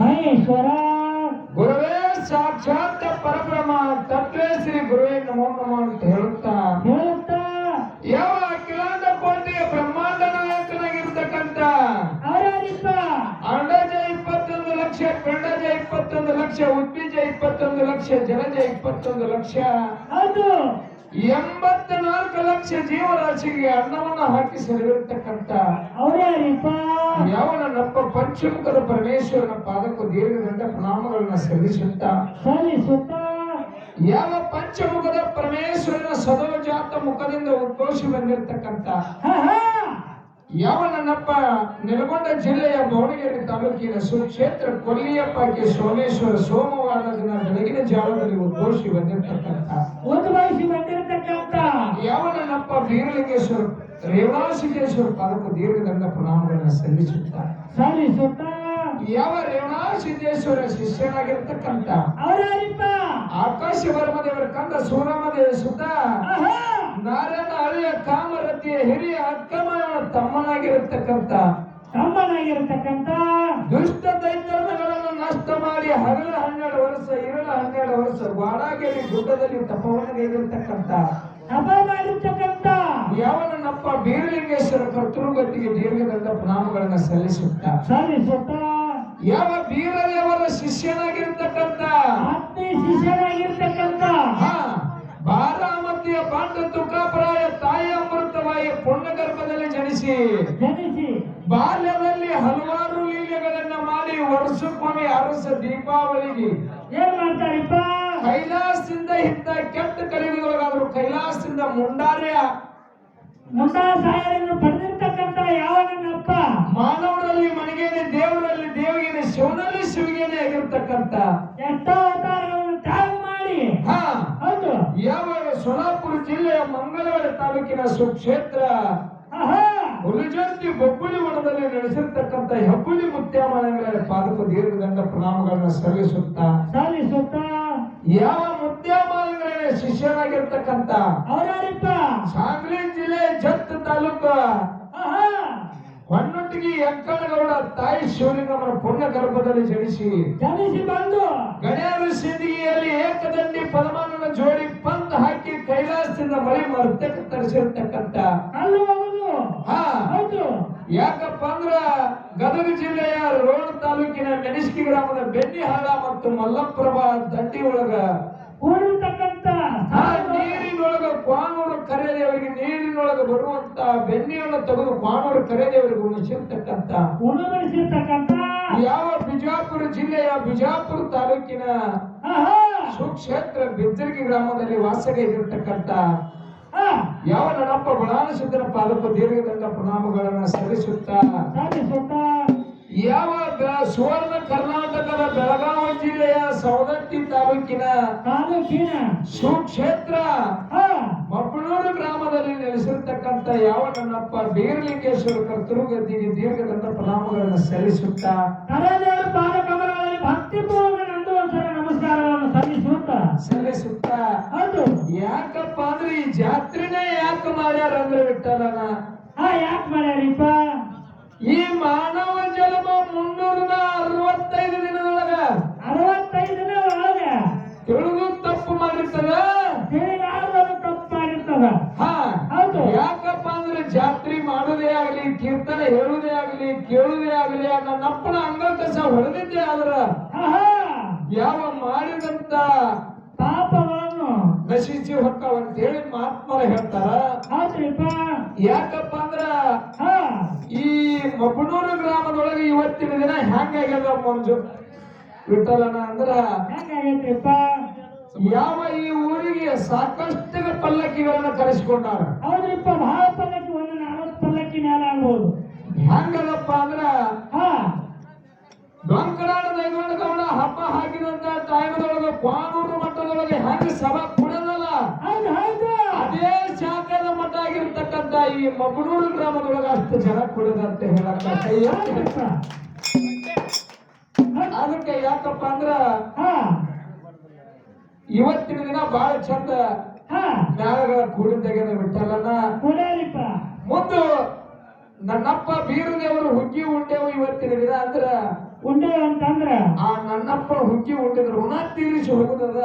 ಮಹೇಶ್ವರ. ಗುರುವೇ ಸಾಕ್ಷಾತ್ ಪರಬ್ರಹ್ಮ ತತ್ವೇ ಶ್ರೀ ಗುರುವೇ ನಮೋ ನಮೋ ಅಂತ ಹೇಳುತ್ತಾ. ಹೇಳುತ್ತಾ? ಯಾವ ಅಖಿಲಾಂಡ ಕೋಟಿಯ ಬ್ರಹ್ಮಾಂಡ ನಾಯಕನಾಗಿರ್ತಕ್ಕಂಥ? ಅವರಾರಿಪ್ಪ ಅಂಡಜ ಇಪ್ಪತ್ತೊಂದು ಲಕ್ಷ ಪಿಂಡಜ ಇಪ್ಪತ್ತೊಂದು ಲಕ್ಷ ಉದ್ಬೀಜ ಇಪ್ಪತ್ತೊಂದು ಲಕ್ಷ ಜಲಜ ಇಪ್ಪತ್ತೊಂದು ಲಕ್ಷ. ಹೌದು ಎಂಬತ್ನಾಲ್ಕು ಲಕ್ಷ ಜೀವರಾಶಿಗೆ ಅನ್ನವನ್ನ ಹಾಕಿ ಸರಿವಿರ್ತಕ್ಕಂಥ ಯಾವನ ಯಾವನಪ್ಪ ಪಂಚಮುಖದ ಪರಮೇಶ್ವರನ ಪಾದಕ್ಕೂ ದೀರ್ಘದಂಡ ಪ್ರಣಾಮಗಳನ್ನ ಸಲ್ಲಿಸುತ್ತ ಸಲ್ಲಿಸುತ್ತ? ಯಾವ ಪಂಚಮುಖದ ಪರಮೇಶ್ವರನ ಸದೋಜಾತ ಮುಖದಿಂದ ಉದ್ಭವಿಸಿ ಬಂದಿರತಕ್ಕಂತ ಯಾವ ನನ್ನಪ್ಪ ನೆಲಗೊಂಡ ಜಿಲ್ಲೆಯ ಭುವನಗಿರಿ ತಾಲೂಕಿನ ಸುಕ್ಷೇತ್ರ ಕೊಲ್ಲಿಯಪ್ಪಕ್ಕೆ ಸೋಮೇಶ್ವರ ಸೋಮವಾರ ದಿನ ಬೆಳಗಿನ ಜಾವದಲ್ಲಿ ಉದ್ಘೋಷಿ ಬಂದಿರತಕ್ಕಂತ ಬೀರಲಿಂಗೇಶ್ವರ ರೇವಣಾಸಿಕೇಶ್ವರ ಪಾದಕ್ಕೆ ದೀರ್ಘದಂಡ ಪ್ರಣಾಮಗಳನ್ನ ಸಲ್ಲಿಸುತ್ತಾರೆ ಸಲ್ಲಿಸುತ್ತಾ ಯಾವ ರೇವಣಾ ಸಿದ್ದೇಶ್ವರ ಶಿಷ್ಯನಾಗಿರ್ತಕ್ಕಂತ ಆಕಾಶ ವರ್ಮದೇವರ ಕಂದ ಸೂರಮದೇವ ಸುತ್ತ ನಾರಾಯಣ ಹಳೆಯ ಕಾಮರತಿಯ ಹಿರಿಯ ಅಕ್ರಮ ತಮ್ಮನಾಗಿರತಕ್ಕಂಥ ತಮ್ಮನಾಗಿರತಕ್ಕಂತ ದುಷ್ಟ ದೈತ್ಯಗಳನ್ನು ನಷ್ಟ ಮಾಡಿ ಹಗಲ ಹನ್ನೆರಡು ವರ್ಷ ಇರಲ ಹನ್ನೆರಡು ವರ್ಷ ವಾಡಾಗೇರಿ ಗುಡ್ಡದಲ್ಲಿ ತಪ್ಪವನ್ನು ತಪ ಮಾಡಿರ್ತಕ್ಕಂತ ಯಾವನಪ್ಪ ಬೀರಲಿಂಗೇಶ್ವರ ಕರ್ತೃಗತಿಗೆ ದೀರ್ಘದಂಡ ಪ್ರಣಾಮಗಳನ್ನ ಸಲ್ಲಿಸುತ್ತಾ ಸಲ್ಲಿಸುತ್ತಾ. ಯಾವ ಬೀರದೇವರ ಶಿಷ್ಯನಾಗಿರ್ತಕ್ಕಂಥ? ಆತ್ಮೀಯ ಶಿಷ್ಯನಾಗಿರ್ತಕ್ಕಂತ ಹಾ ಬಾರಾಮತಿಯ ಪಾಂಡ ತುಕಾಪರಾಯ ತಾಯಿ ಅಮೃತವಾಯಿ ಪುಣ್ಯಗರ್ಭದಲ್ಲಿ ಜನಿಸಿ ಜನಿಸಿ. ಬಾಲ್ಯದಲ್ಲಿ ಹಲವಾರು ಲೀಲೆಗಳನ್ನ ಮಾಡಿ ವರ್ಷಕ್ಕೊಮ್ಮೆ ಅರಸ ದೀಪಾವಳಿಗೆ. ಏನ್ ಮಾಡ್ತಾರಿಪ್ಪ? ಕೈಲಾಸದಿಂದ ಇಂತ ಕೆಟ್ಟ ಕಲಿಗಳಿಗಾದ್ರು ಕೈಲಾಸದಿಂದ ಮುಂಡಾರ್ಯ ಮುಂಡ ಸಾಯರನ್ನು ಪಡೆದಿರ್ತಕ್ಕಂತ ಅಪ್ಪ ಮಾನವರಲ್ಲಿ ಮನಗೇನೆ ದೇವರಲ್ಲಿ ದೇವಿಗೆನೆ ಶಿವನಲ್ಲಿ ಶಿವಗೇನೆ ಆಗಿರ್ತಕ್ಕಂತ ಎಷ್ಟೋ ಅವತಾರಗಳನ್ನು ತ್ಯಾಗ ಮಾಡಿ. ಹಾ. ಹೌದು. ಯಾವ ಸೋಲಾಪುರ ಜಿಲ್ಲೆಯ ಮಂಗಳವಾರ ತಾಲೂಕಿನ ಸುಕ್ಷೇತ್ರ ಹುಲಿಜಾತಿ ಬೊಬ್ಬುಳಿ ವನದಲ್ಲಿ ನಡೆಸಿರ್ತಕ್ಕಂಥ ಹೆಬ್ಬುಳಿ ಮುತ್ಯಾಮನಗಳ ಪಾದಕ ದೀರ್ಘದಂಡ ಪ್ರಣಾಮಗಳನ್ನ ಸಲ್ಲಿಸುತ್ತಾ. ಸಲ್ಲಿಸುತ್ತಾ. ಯಾವ ಮುತ್ಯಾಮನಗಳ ಶಿಷ್ಯನಾಗಿರ್ತಕ್ಕಂತ ಅವರಾರಿಪ್ಪ ಯಂಕನಗೌಡ ತಾಯಿ ಶಿವಲಿಂಗಮ್ಮನ ಪುಣ್ಯ ಗರ್ಭದಲ್ಲಿ ಜನಿಸಿ ಜನಿಸಿ ಬಂದು ಗಣೇಶಿಯಲ್ಲಿ ಏಕದಂಡಿ ಪರಮಾನನ ಜೋಡಿ ಪಂತ್ ಹಾಕಿ ಕೈಲಾಸದಿಂದ ಮಳೆ ಮರ್ತಕ್ಕೆ ತರಿಸಿರ್ತಕ್ಕಂತ ಹಾ. ಹೌದು. ಯಾಕಪ್ಪ ಅಂದ್ರ ಗದಗ ಜಿಲ್ಲೆಯ ರೋಣ ತಾಲೂಕಿನ ಮೆಣಸ್ಕಿ ಗ್ರಾಮದ ಬೆನ್ನಿಹಾಳ ಮತ್ತು ಮಲ್ಲಪ್ರಭಾ ದಂಡಿ ಒಳಗ ನೀರಿನೊಳಗ ಕ್ವಾನೂರು ಕರೆದೇವರಿಗೆ ನೀರಿನೊಳಗ ಬರುವಂತ ಬೆನ್ನಿಯನ್ನು ತೆಗೆದು ಬಾಣರು ಕರೆದೇವರಿಗೆ ಉಣಿಸಿರ್ತಕ್ಕಂತ ಉಣಬಡಿಸಿರ್ತಕ್ಕಂತ ಯಾವ ಬಿಜಾಪುರ ಜಿಲ್ಲೆಯ ಬಿಜಾಪುರ ತಾಲೂಕಿನ ಸುಕ್ಷೇತ್ರ ಬಿದ್ದರ್ಗಿ ಗ್ರಾಮದಲ್ಲಿ ವಾಸಗೈದಿರ್ತಕ್ಕಂತ ಆ. ಯಾವ ನನ್ನಪ್ಪ ಬುಡಾನ ಸಿದ್ದನ ಪಾದಕ ದೀರ್ಘದಂಡ ಪ್ರಣಾಮಗಳನ್ನ ಸಲ್ಲಿಸುತ್ತಾ ಯಾವ ಸುವರ್ಣ ಕರ್ನಾಟಕದ ಬೆಳಗಾವಿ ಜಿಲ್ಲೆಯ ಸವದತ್ತಿ ತಾಲೂಕಿನ ತಾಲೂಕಿನ ಸುಕ್ಷೇತ್ರ ನೆಲೆಸಿರ್ತಕ್ಕಂಥ ಯಾವ ನನ್ನಪ್ಪ ಬೀರಲಿಂಗೇಶ್ವರ ಕರ್ತೃಗದ್ದಿಗೆ ದೀರ್ಘದಂತ ಪ್ರಣಾಮಗಳನ್ನು ಸಲ್ಲಿಸುತ್ತಾ ಪಾದಕಮಲಗಳಲ್ಲಿ ಪಾದ ಕಮಲಗಳಲ್ಲಿ ಭಕ್ತಿಪೂರ್ವಕ ನಮಸ್ಕಾರಗಳನ್ನು ಸಲ್ಲಿಸುತ್ತಾ ಸಲ್ಲಿಸುತ್ತಾ. ಹೌದು. ಯಾಕಪ್ಪ ಅಂದ್ರೆ ಈ ಜಾತ್ರೆನೇ ಯಾಕೆ ಮಾಡ್ಯಾರ ಅಂದ್ರೆ ಆ ಯಾಕೆ ಮಾಡ್ಯಾರಿಪ್ಪ? ಈ ಮಾನವ ಹೇಳುವುದೇ ಆಗಲಿ ಕೇಳುವುದೇ ಆಗ್ಲಿ ನನ್ನಪ್ಪನ ಅಂಗಕಸ ಹೊಡೆದಿದ್ದೆ ಆದ್ರ ಯಾವ ಮಾಡಿದಂತ ಪಾಪಗಳನ್ನು ನಶಿಸಿ ಹೊಕ್ಕವ ಅಂತ ಹೇಳಿ ಮಹಾತ್ಮರ ಹೇಳ್ತಾರ. ಯಾಕಪ್ಪ ಅಂದ್ರ ಹಾ. ಈ ಮಬ್ಬನೂರು ಗ್ರಾಮದೊಳಗೆ ಇವತ್ತಿನ ದಿನ ಹೆಂಗಾಗ್ಯದ ಮಂಜು? ವಿಠಲನ ಅಂದ್ರ ಹೆಂಗಾಗೈತ್ರಿಪ್ಪ ಯಾವ ಈ ಊರಿಗೆ ಸಾಕಷ್ಟು ಪಲ್ಲಕ್ಕಿಗಳನ್ನ ಕರೆಸಿಕೊಂಡಾರ. ಹೌದ್ರಿಪ್ಪ ಬಹಳ ಮಟ್ಟದೊಳಗೆ ಹೆಂಗ ಸಭಾ ಕುಡದಲ್ಲ ಅದೇ ಶಾಖದ ಮಠ ಆಗಿರ್ತಕ್ಕಂತ ಈ ಮಗಳೂರು ಗ್ರಾಮದೊಳಗ ಅಷ್ಟು ಜನ ಕುಡದಂತ ಹೇಳಕ್ಕ. ಅದಕ್ಕೆ ಯಾಕಪ್ಪ ಅಂದ್ರ ಹಾ. ಇವತ್ತಿನ ದಿನ ಬಹಳ ಚಂದ ಕೂಡಿದ್ದಾಗ್ಯದ ವಿಠಲನ ಕುಡೇರಿಪ್ಪ ಮುಂದು ನನ್ನಪ್ಪ ಬೀರದೇವರು ಹುಗ್ಗಿ ಉಂಡೆವು ಇವತ್ತಿನ ದಿನ ಅಂದ್ರ ಉಂಡೆ ಅಂತಂದ್ರ? ಆ ನನ್ನಪ್ಪ ಹುಗ್ಗಿ ಉಂಡಿದ್ರು ಋಣ ತೀರಿಸಿ ಹೋಗುದದ.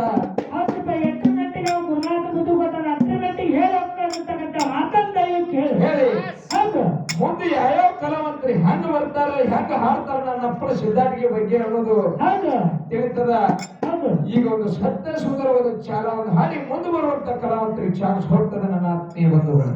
ಹೆಂಗ್ ಹಾಡ್ತಾರ ನನ್ನಪ್ಪನ ಸಿದ್ಧಾರ್ಥಿಗೆ ಬಗ್ಗೆ ಅನ್ನೋದು ತಿಳಿತದ? ಈಗ ಒಂದು ಸತ್ಯ ಸುಂದರವಾದ ಚಾಲ ಒಂದು ಹಾಡಿ ಮುಂದೆ ಬರುವಂತ ಕಲಾವಂತರಿಗೆ ಚಾನ್ಸ್ ಕೊಡ್ತದೆ ನನ್ನ ಆತ್ಮೀಯ ಬಂಧುಗಳು.